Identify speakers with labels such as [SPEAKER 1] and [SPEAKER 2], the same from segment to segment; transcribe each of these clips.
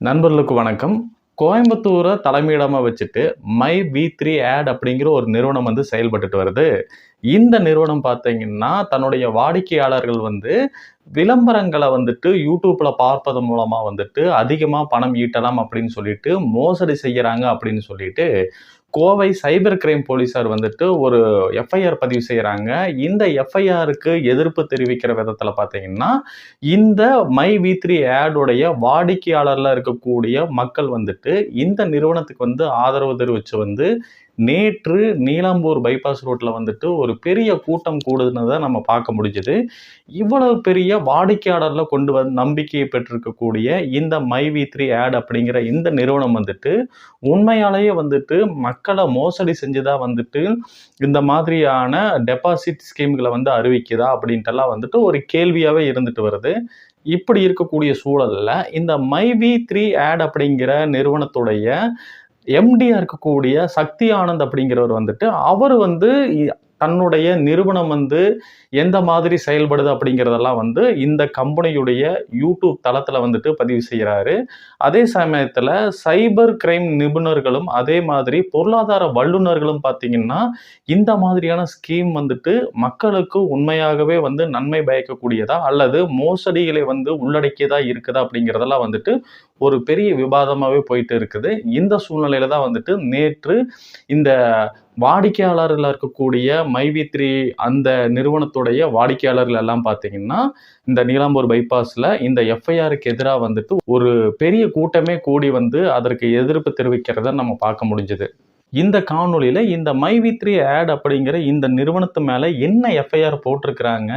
[SPEAKER 1] நண்பர்களுக்கு வணக்கம். கோயம்புத்தூரை தலைமையிடமாக வச்சுட்டு மை வி த்ரீ ஆட் அப்படிங்கிற ஒரு நிறுவனம் வந்து செயல்பட்டுட்டு வருது. இந்த நிறுவனம் பார்த்தீங்கன்னா தன்னுடைய வாடிக்கையாளர்கள் வந்து விளம்பரங்களை வந்துட்டு யூடியூப்பில் பார்ப்பதன் மூலமாக வந்துட்டு அதிகமாக பணம் ஈட்டலாம் அப்படின்னு சொல்லிட்டு மோசடி செய்கிறாங்க அப்படின்னு சொல்லிட்டு கோவை சைபர் கிரைம் போலீஸார் வந்துட்டு ஒரு எஃப்ஐஆர் பதிவு செய்கிறாங்க இந்த எஃப்ஐஆருக்கு எதிர்ப்பு தெரிவிக்கிற விதத்தில் பார்த்தீங்கன்னா இந்த மை வி த்ரீ ஆடுடைய வாடிக்கையாளரில் இருக்கக்கூடிய மக்கள் வந்துட்டு இந்த நிறுவனத்துக்கு வந்து ஆதரவு தெரிவித்து வந்து நேற்று நீலாம்பூர் பைபாஸ் ரோட்டில் வந்துட்டு ஒரு பெரிய கூட்டம் கூடுதுனதை நம்ம பார்க்க முடிஞ்சுது. இவ்வளவு பெரிய வாடிக்கையாளரில் கொண்டு வந்து நம்பிக்கையை பெற்றிருக்கக்கூடிய இந்த மை வி த்ரீ ஆட் அப்படிங்கிற இந்த நிறுவனம் வந்துட்டு உண்மையாலேயே வந்துட்டு மக்களை மோசடி செஞ்சுதா வந்துட்டு இந்த மாதிரியான டெபாசிட் ஸ்கீம்களை வந்து அறிவிக்குதா அப்படின்ட்டுலாம் வந்துட்டு ஒரு கேள்வியாகவே இருந்துட்டு வருது. இப்படி இருக்கக்கூடிய சூழலில் இந்த மை வி த்ரீ ஆட் அப்படிங்கிற நிறுவனத்துடைய எம்டியா இருக்கக்கூடிய சக்தி ஆனந்த் அப்படிங்கிறவர் வந்துட்டு அவர் வந்து தன்னுடைய நிறுவனம் வந்து எந்த மாதிரி செயல்படுது அப்படிங்கிறதெல்லாம் வந்து இந்த கம்பெனியுடைய யூடியூப் தளத்தில் வந்துட்டு பதிவு செய்கிறாரு அதே சமயத்தில் சைபர் கிரைம் நிபுணர்களும் அதே மாதிரி பொருளாதார வல்லுநர்களும் பார்த்தீங்கன்னா இந்த மாதிரியான ஸ்கீம் வந்துட்டு மக்களுக்கு உண்மையாகவே வந்து நன்மை பயக்கக்கூடியதா அல்லது மோசடிகளை வந்து உள்ளடக்கியதா இருக்குதா அப்படிங்கிறதெல்லாம் வந்துட்டு ஒரு பெரிய விவாதமாகவே போயிட்டு இருக்குது. இந்த சூழ்நிலையில தான் வந்துட்டு நேற்று இந்த வாடிக்கையாளர்கள் இருக்கக்கூடிய மைவி த்ரீ அந்த நிறுவனத்துடைய வாடிக்கையாளர்கள் எல்லாம் பார்த்தீங்கன்னா இந்த நீலாம்பூர் பைபாஸில் இந்த எஃப்ஐஆருக்கு எதிராக வந்துட்டு ஒரு பெரிய கூட்டமே கூடி வந்து அதற்கு எதிர்ப்பு தெரிவிக்கிறத நம்ம பார்க்க முடிஞ்சுது. இந்த காணொளியில் இந்த மை வி த்ரீ ஆட் அப்படிங்கிற இந்த நிறுவனத்து மேலே என்ன எஃப்ஐஆர் போட்டிருக்கிறாங்க?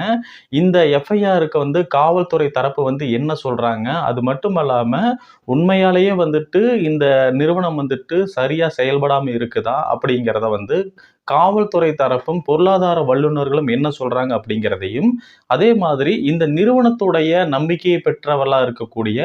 [SPEAKER 1] இந்த எஃப்ஐஆருக்கு வந்து காவல்துறை தரப்பு வந்து என்ன சொல்கிறாங்க அது மட்டும் இல்லாமல் உண்மையாலேயே வந்துட்டு இந்த நிறுவனம் வந்துட்டு சரியாக செயல்படாமல் இருக்குதா அப்படிங்கிறத வந்து காவல்துறை தரப்பும் பொருளாதார வல்லுநர்களும் என்ன சொல்கிறாங்க அப்படிங்கிறதையும் அதே மாதிரி இந்த நிறுவனத்துடைய நம்பிக்கையை பெற்றவர்களாக இருக்கக்கூடிய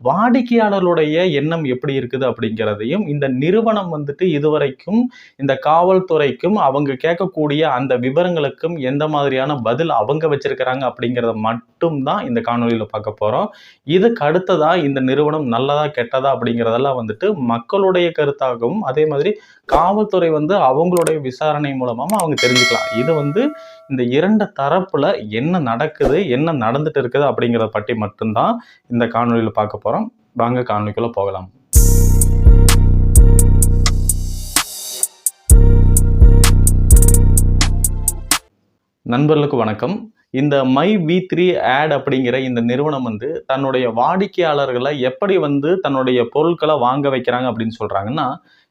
[SPEAKER 1] வாடிக்கையாளர்களுடைய எண்ணம் எப்படி இருக்குது அப்படிங்கிறதையும் இந்த நிறுவனம் வந்துட்டு இதுவரைக்கும் இந்த காவல்துறைக்கும் அவங்க கேட்கக்கூடிய அந்த விவரங்களுக்கும் எந்த மாதிரியான பதில் அவங்க வச்சிருக்கிறாங்க அப்படிங்கிறத மட்டும்தான் இந்த காணொலியில் பார்க்க போகிறோம் இதுக்கு அடுத்ததா இந்த நிறுவனம் நல்லதா கெட்டதா அப்படிங்கிறதெல்லாம் வந்துட்டு மக்களுடைய கருத்தாகவும் அதே மாதிரி காவல்துறை வந்து அவங்களுடைய விசாரணை மூலமாக அவங்க தெரிஞ்சுக்கலாம். இது வந்து இந்த இரண்டு தரப்புல என்ன நடக்குது என்ன நடந்துட்டு இருக்குது அப்படிங்கிறத பற்றி மட்டும்தான் இந்த காணொலியில் பார்க்க போகிறோம் வாங்க காணொலிக்குள்ளே போகலாம். நண்பர்களுக்கு வணக்கம். இந்த மை வி த்ரீ ஆட் அப்படிங்கிற இந்த நிறுவனம் வந்து தன்னுடைய வாடிக்கையாளர்களை எப்படி வந்து தன்னுடைய பொருட்களை வாங்க வைக்கிறாங்க அப்படின்னு சொல்றாங்கன்னா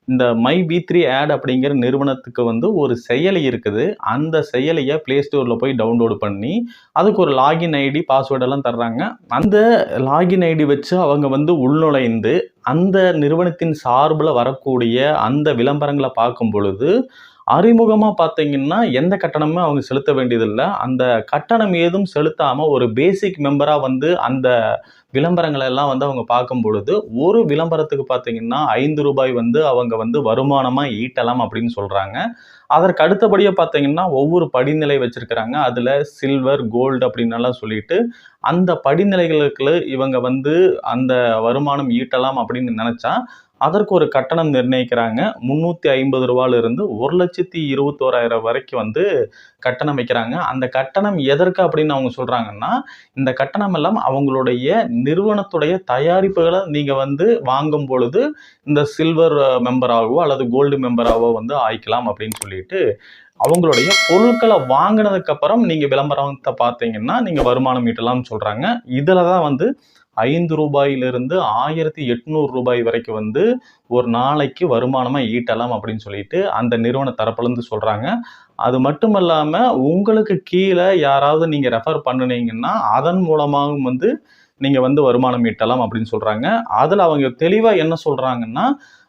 [SPEAKER 1] இந்த மை பி த்ரீ ஆட் அப்படிங்கிற நிறுவனத்துக்கு வந்து ஒரு செயலி இருக்குது. அந்த செயலியை ப்ளே ஸ்டோரில் போய் டவுன்லோடு பண்ணி அதுக்கு ஒரு லாகின் ஐடி பாஸ்வேர்டெல்லாம் தர்றாங்க. அந்த லாகின் ஐடி வச்சு அவங்க வந்து உள்நுழைந்து அந்த நிறுவனத்தின் சார்பில் வரக்கூடிய அந்த விளம்பரங்களை பார்க்கும் பொழுது அறிமுகமாக பார்த்தீங்கன்னா எந்த கட்டணமும் அவங்க செலுத்த வேண்டியதில்லை. அந்த கட்டணம் ஏதும் செலுத்தாமல் ஒரு பேசிக் மெம்பராக வந்து அந்த விளம்பரங்களை எல்லாம் வந்து அவங்க பார்க்கும் பொழுது ஒரு விளம்பரத்துக்கு பார்த்தீங்கன்னா ஐந்து ரூபாய் வந்து அவங்க வந்து வருமானமாக ஈட்டலாம் அப்படின்னு சொல்கிறாங்க அதற்கு அடுத்தபடியாக பார்த்தீங்கன்னா ஒவ்வொரு படிநிலை வச்சுருக்கிறாங்க. அதில் சில்வர் கோல்டு அப்படின்னெல்லாம் சொல்லிட்டு அந்த படிநிலைகளுக்கு இவங்க வந்து அந்த வருமானம் ஈட்டலாம் அப்படின்னு நினச்சா அதற்கு ஒரு கட்டணம் நிர்ணயிக்கிறாங்க. முந்நூற்றி ஐம்பது ரூபாயிலிருந்து ஒரு லட்சத்தி இருபத்தோராயிரம் வரைக்கும் வந்து கட்டணம் வைக்கிறாங்க. அந்த கட்டணம் எதற்கு அப்படின்னு அவங்க சொல்கிறாங்கன்னா இந்த கட்டணம் எல்லாம் அவங்களுடைய நிறுவனத்துடைய தயாரிப்புகளை நீங்கள் வந்து வாங்கும் பொழுது இந்த சில்வர் மெம்பராகவோ அல்லது கோல்டு மெம்பராகவோ வந்து ஆயிக்கலாம் அப்படின்னு சொல்லிட்டு அவங்களுடைய பொருட்களை வாங்கினதுக்கப்புறம் நீங்கள் விளம்பரத்தை பார்த்தீங்கன்னா நீங்கள் வருமானம் ஈட்டலாம்னு சொல்கிறாங்க இதில் தான் வந்து ஐந்து ரூபாயிலிருந்து ஆயிரத்தி எட்நூறு ரூபாய் வரைக்கும் வந்து ஒரு நாளைக்கு வருமானமாக ஈட்டலாம் அப்படின்னு சொல்லிட்டு அந்த நிறுவன தரப்புலேருந்து சொல்கிறாங்க அது மட்டும் இல்லாமல் உங்களுக்கு கீழே யாராவது நீங்கள் ரெஃபர் பண்ணுனீங்கன்னா அதன் மூலமாகவும் வந்து நீங்கள் வந்து வருமானம் ஈட்டலாம் அப்படின்னு சொல்கிறாங்க அதில் அவங்க தெளிவாக என்ன சொல்கிறாங்கன்னா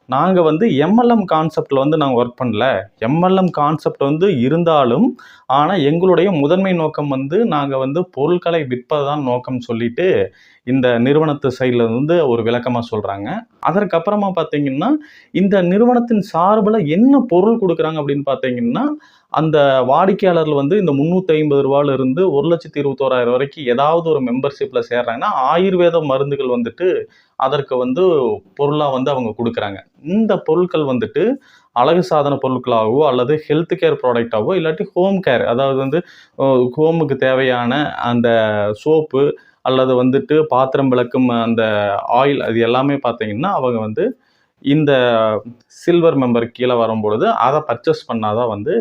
[SPEAKER 1] நாங்கள் வந்து எம்எல்எம் கான்செப்டில் வந்து நாங்கள் ஒர்க் பண்ணல. எம்எல்எம் கான்செப்ட் வந்து இருந்தாலும் ஆனால் எங்களுடைய முதன்மை நோக்கம் வந்து நாங்கள் வந்து பொருட்களை விற்பதுதான் நோக்கம் சொல்லிட்டு இந்த நிறுவனத்து சைடில் வந்து ஒரு விளக்கமாக சொல்கிறாங்க அதற்கப்புறமா பார்த்தீங்கன்னா இந்த நிறுவனத்தின் சார்பில் என்ன பொருள் கொடுக்குறாங்க அப்படின்னு பார்த்தீங்கன்னா அந்த வாடிக்கையாளர்கள் வந்து இந்த முந்நூற்றி ஐம்பது ரூபாயிலிருந்து ஒரு லட்சத்தி இருபத்தோராயிரம் வரைக்கும் ஏதாவது ஒரு மெம்பர்ஷிப்பில் சேர்றாங்கன்னா ஆயுர்வேத மருந்துகள் வந்துட்டு அதற்கு வந்து பொருளாக வந்து அவங்க கொடுக்குறாங்க. இந்த பொருட்கள் வந்துட்டு அழகு சாதன பொருட்களாகவோ அல்லது ஹெல்த் கேர் ப்ராடக்டாகவோ இல்லாட்டி ஹோம் கேர் அதாவது வந்து ஹோமுக்கு தேவையான அந்த சோப்பு அல்லது வந்துட்டு பாத்திரம் விளக்கும் அந்த ஆயில் அது எல்லாமே பார்த்தீங்கன்னா அவங்க வந்து இந்த சில்வர் மெம்பர் கீழே வரும்பொழுது அதை பர்ச்சேஸ் பண்ணாதான் வந்து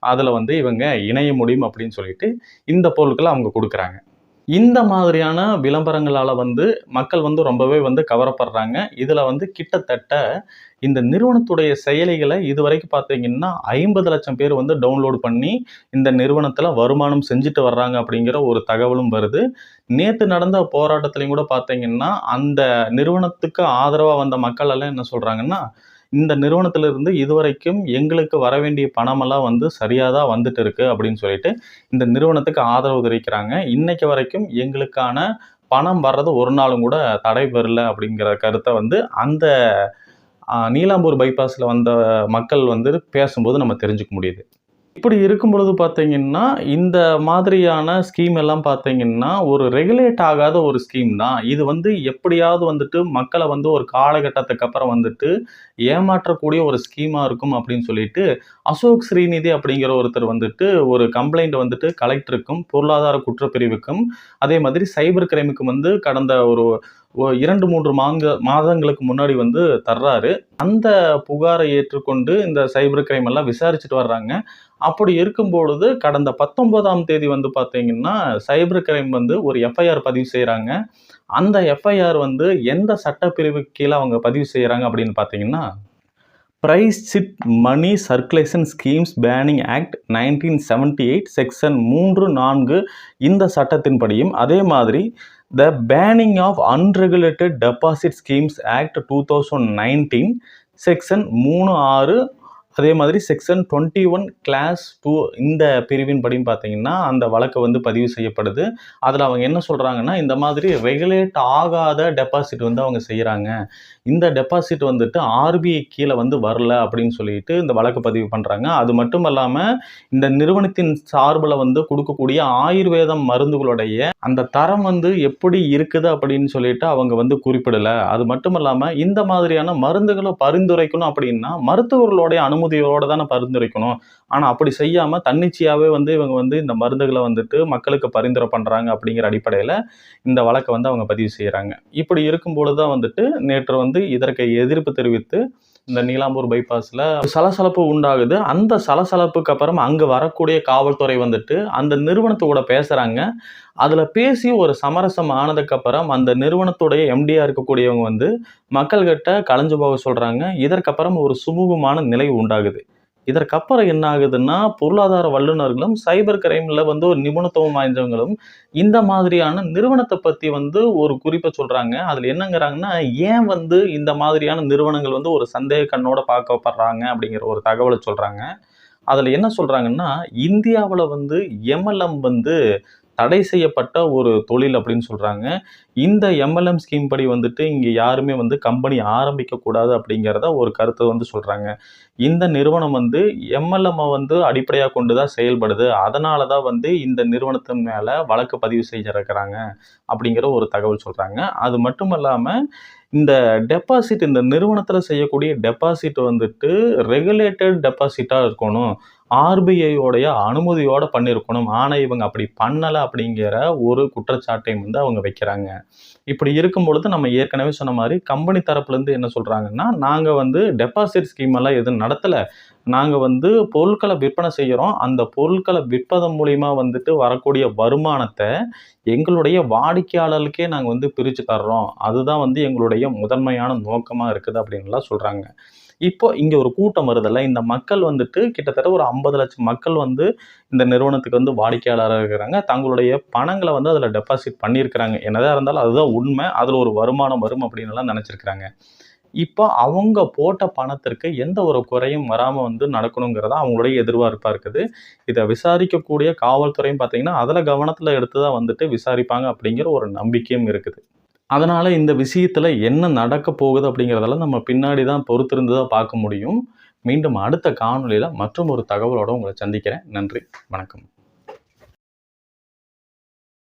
[SPEAKER 1] அதில் வந்து இவங்க இணைய முடியும் அப்படின்னு சொல்லிட்டு இந்த பொருட்களை அவங்க கொடுக்குறாங்க. இந்த மாதிரியான விளம்பரங்களால் வந்து மக்கள் வந்து ரொம்பவே வந்து கவரப்படுறாங்க. இதில் வந்து கிட்டத்தட்ட இந்த நிறுவனத்துடைய செயலிகளை இதுவரைக்கும் பார்த்தீங்கன்னா ஐம்பது லட்சம் பேர் வந்து டவுன்லோட் பண்ணி இந்த நிறுவனத்தில் வருமானம் செஞ்சுட்டு வர்றாங்க அப்படிங்கிற ஒரு தகவலும் வருது. நேற்று நடந்த போராட்டத்துலேயும் கூட பார்த்தீங்கன்னா அந்த நிறுவனத்துக்கு ஆதரவாக வந்த மக்கள் எல்லாம் என்ன சொல்கிறாங்கன்னா இந்த நிறுவனத்திலிருந்து இதுவரைக்கும் எங்களுக்கு வர வேண்டிய பணமெல்லாம் வந்து சரியாக தான் வந்துட்டு இருக்கு அப்படின்னு சொல்லிட்டு இந்த நிறுவனத்துக்கு ஆதரவு தெரிவிக்கிறாங்க. இன்னைக்கு வரைக்கும் எங்களுக்கான பணம் வர்றது ஒரு நாளும் கூட தடை பெறல அப்படிங்கிற கருத்தை வந்து அந்த நீலாம்பூர் பைபாஸில் வந்த மக்கள் வந்து பேசும்போது நம்ம தெரிஞ்சுக்க முடியுது. இப்படி இருக்கும் பொழுது பார்த்தீங்கன்னா இந்த மாதிரியான ஸ்கீம் எல்லாம் பார்த்தீங்கன்னா ஒரு ரெகுலேட் ஆகாத ஒரு ஸ்கீம் தான். இது வந்து எப்படியாவது வந்துட்டு மக்களை வந்து ஒரு காலகட்டத்துக்கு அப்புறம் வந்துட்டு ஏமாற்றக்கூடிய ஒரு ஸ்கீமாக இருக்கும் அப்படின்னு சொல்லிட்டு அசோக் ஸ்ரீநிதி அப்படிங்கிற ஒருத்தர் வந்துட்டு ஒரு கம்ப்ளைண்ட் வந்துட்டு கலெக்டருக்கும் பொருளாதார குற்றப்பிரிவுக்கும் அதே மாதிரி சைபர் கிரைமுக்கும் வந்து கடந்த ஒரு இரண்டு மூன்று மாங்க மாதங்களுக்கு முன்னாடி வந்து தர்றாரு. அந்த புகாரை ஏற்றுக்கொண்டு இந்த சைபர் கிரைம் எல்லாம் விசாரிச்சுட்டு வர்றாங்க. அப்படி இருக்கும் பொழுது கடந்த பத்தொன்பதாம் தேதி வந்து பார்த்தீங்கன்னா சைபர் கிரைம் வந்து ஒரு எஃப்ஐஆர் பதிவு செய்கிறாங்க அந்த எஃப்ஐஆர் வந்து எந்த சட்டப்பிரிவு கீழே அவங்க பதிவு செய்கிறாங்க அப்படின்னு பார்த்தீங்கன்னா prize chit money circulation schemes banning act nineteen seventy eight section மூன்று நான்கு இந்த சட்டத்தின்படியும் அதே மாதிரி the banning of unregulated deposit schemes act two thousand nineteen section மூணு ஆறு அதே மாதிரி section twenty one clause two இந்த பிரிவின் படியும் பார்த்தீங்கன்னா அந்த வழக்கு வந்து பதிவு செய்யப்படுது. அதில் அவங்க என்ன சொல்கிறாங்கன்னா இந்த மாதிரி ரெகுலேட் ஆகாத டெபாசிட் வந்து அவங்க செய்கிறாங்க இந்த டெபாசிட் வந்துட்டு ஆர்பிஐ கீழே வந்து வரல அப்படின்னு சொல்லிட்டு இந்த வழக்கு பதிவு பண்ணுறாங்க அது மட்டும் இல்லாமல் இந்த நிறுவனத்தின் சார்பில் வந்து கொடுக்கக்கூடிய ஆயுர்வேதம் மருந்துகளுடைய அந்த தரம் வந்து எப்படி இருக்குது அப்படின்னு சொல்லிட்டு அவங்க வந்து குறிப்பிடலை. அது மட்டும் இல்லாமல் இந்த மாதிரியான மருந்துகளை பரிந்துரைக்கணும் அப்படின்னா மருத்துவர்களுடைய அனுமதி அனுமதியோடு தானே பரிந்துரைக்கணும். ஆனால் அப்படி செய்யாமல் தன்னிச்சையாகவே வந்து இவங்க வந்து இந்த மருந்துகளை வந்துட்டு மக்களுக்கு பரிந்துரை பண்ணுறாங்க அப்படிங்கிற அடிப்படையில் இந்த வழக்கை வந்து அவங்க பதிவு செய்கிறாங்க இப்படி இருக்கும்பொழுது தான் வந்துட்டு நேற்று வந்து இதற்கு எதிர்ப்பு தெரிவித்து இந்த நீலாம்பூர் பைபாஸில் சலசலப்பு உண்டாகுது. அந்த சலசலப்புக்கு அப்புறம் அங்கே வரக்கூடிய காவல்துறை வந்துட்டு அந்த நிறுவனத்தோட பேசுகிறாங்க அதில் பேசி ஒரு சமரசம் ஆனதுக்கப்புறம் அந்த நிறுவனத்துடைய எம்டியாக இருக்கக்கூடியவங்க வந்து மக்கள்கிட்ட கலைஞ்சு போக சொல்கிறாங்க இதற்கப்புறம் ஒரு சுமூகமான நிலை உண்டாகுது. இதற்கப்புறம் என்ன ஆகுதுன்னா பொருளாதார வல்லுநர்களும் சைபர் கிரைமில் வந்து ஒரு நிபுணத்துவம் வாய்ந்தவங்களும் இந்த மாதிரியான நிறுவனத்தை பற்றி வந்து ஒரு குறிப்பை சொல்கிறாங்க அதில் என்னங்கிறாங்கன்னா ஏன் வந்து இந்த மாதிரியான நிறுவனங்கள் வந்து ஒரு சந்தேக கண்ணோட பார்க்கப்படுறாங்க அப்படிங்கிற ஒரு தகவலை சொல்கிறாங்க அதில் என்ன சொல்கிறாங்கன்னா இந்தியாவில் வந்து எம்எல்எம் வந்து தடை செய்யப்பட்ட ஒரு தொழில் அப்படின்னு சொல்கிறாங்க இந்த எம்எல்எம் ஸ்கீம் படி வந்துட்டு இங்கே யாருமே வந்து கம்பெனி ஆரம்பிக்கக்கூடாது அப்படிங்கிறத ஒரு கருத்தை வந்து சொல்கிறாங்க இந்த நிறுவனம் வந்து எம்எல்எம்மை வந்து அடிப்படையாக கொண்டு தான் செயல்படுது. அதனால தான் வந்து இந்த நிறுவனத்தின் மேலே வழக்கு பதிவு செஞ்சிருக்கிறாங்க அப்படிங்கிற ஒரு தகவல் சொல்கிறாங்க அது மட்டும் இல்லாமல் இந்த டெபாசிட் இந்த நிறுவனத்தில் செய்யக்கூடிய டெபாசிட் வந்துட்டு ரெகுலேட்டட் டெபாசிட்டாக இருக்கணும். ஆர்பிஐயோடைய அனுமதியோடு பண்ணியிருக்கணும் ஆனால் இவங்க அப்படி பண்ணலை அப்படிங்கிற ஒரு குற்றச்சாட்டையும் வந்து அவங்க வைக்கிறாங்க. இப்படி இருக்கும் பொழுது நம்ம ஏற்கனவே சொன்ன மாதிரி கம்பெனி தரப்புலேருந்து என்ன சொல்கிறாங்கன்னா நாங்கள் வந்து டெபாசிட் ஸ்கீம் எல்லாம் எதுவும் நடத்தலை. நாங்கள் வந்து பொருட்களை விற்பனை செய்கிறோம் அந்த பொருட்களை விற்பதன் மூலிமா வந்துட்டு வரக்கூடிய வருமானத்தை எங்களுடைய வாடிக்கையாளர்களுக்கே நாங்கள் வந்து பிரித்து தர்றோம். அதுதான் வந்து எங்களுடைய முதன்மையான நோக்கமாக இருக்குது அப்படின்லாம் சொல்கிறாங்க இப்போ இங்கே ஒரு கூட்டம் வருதில்ல இந்த மக்கள் வந்துட்டு கிட்டத்தட்ட ஒரு ஐம்பது லட்சம் மக்கள் வந்து இந்த நிறுவனத்துக்கு வந்து வாடிக்கையாளராக இருக்கிறாங்க. தங்களுடைய பணங்களை வந்து அதில் டெபாசிட் பண்ணியிருக்கிறாங்க. என்னதான் இருந்தாலும் அதுதான் உண்மை. அதில் ஒரு வருமானம் வரும் அப்படின்னு எல்லாம் நினச்சிருக்கிறாங்க. இப்போ அவங்க போட்ட பணத்திற்கு எந்த ஒரு குறையும் வராமல் வந்து நடக்கணுங்கிறதா அவங்களுடைய எதிர்பார்ப்பாக இருக்குது. இதை விசாரிக்கக்கூடிய காவல்துறையும் பார்த்தீங்கன்னா அதில் கவனத்தில் எடுத்து தான் வந்துட்டு விசாரிப்பாங்க அப்படிங்கிற ஒரு நம்பிக்கையும் இருக்குது. அதனால் இந்த விஷயத்தில் என்ன நடக்க போகுது அப்படிங்கிறதெல்லாம் நம்ம பின்னாடி தான் பொறுத்திருந்து தான் பார்க்க முடியும். மீண்டும் அடுத்த காணொளியில் மற்றும் ஒரு தகவலோடு உங்களை சந்திக்கிறேன். நன்றி. வணக்கம்.